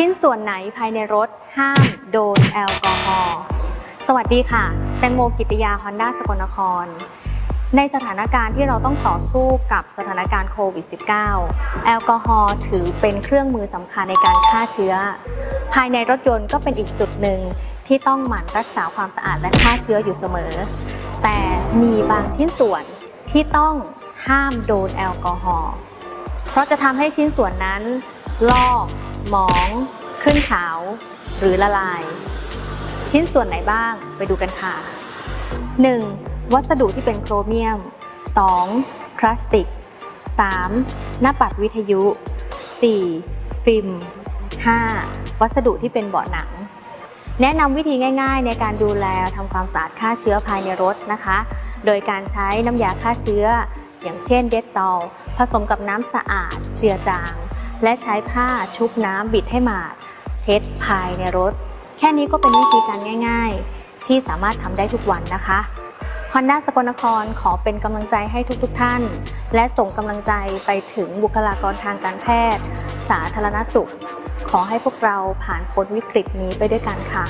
ชิ้นส่วนไหนภายในรถห้ามโดนแอลกอฮอล์สวัสดีค่ะ แตงโมกิติยาฮอนด้าสกลนคร ในสถานการณ์ที่เราต้องต่อสู้กับสถานการณ์โควิด -19 แอลกอฮอล์ถือเป็นเครื่องมือสำคัญในการฆ่าเชื้อ ภายในรถยนต์ก็เป็นอีกจุดหนึ่งที่ต้องหมั่นรักษาความสะอาดและฆ่าเชื้ออยู่เสมอ แต่มีบางชิ้นส่วนที่ต้องห้ามโดนแอลกอฮอล์เพราะจะทำให้ชิ้นส่วนนั้นลอก หมอง ขึ้นขาว หรือละลาย ชิ้นส่วนไหนบ้างไปดูกันค่ะ 1. วัสดุที่เป็นโครเมียม 2. พลาสติก 3. หน้าปัดวิทยุ 4. ฟิล์ม 5. วัสดุที่เป็นเบาะหนัง แนะนำวิธีง่ายๆ ในการดูแลทำความสะอาดฆ่าเชื้อภายในรถนะคะ โดยการใช้น้ำยาฆ่าเชื้อ อย่างเช่นเดตตอลผสมกับน้ำสะอาดเจือจาง และใช้ผ้าชุบน้ำบิดให้หมาด เช็ดภายในรถ แค่นี้ก็เป็นวิธีการง่าย ๆ ที่สามารถทำได้ทุกวันนะคะฮอนด้าสกลนครขอเป็นกำลังใจให้ทุกๆท่าน และส่งกำลังใจไปถึงบุคลากรทางการแพทย์ สาธารณสุข ขอให้พวกเราผ่านพ้นวิกฤตนี้ไปด้วยกันค่ะ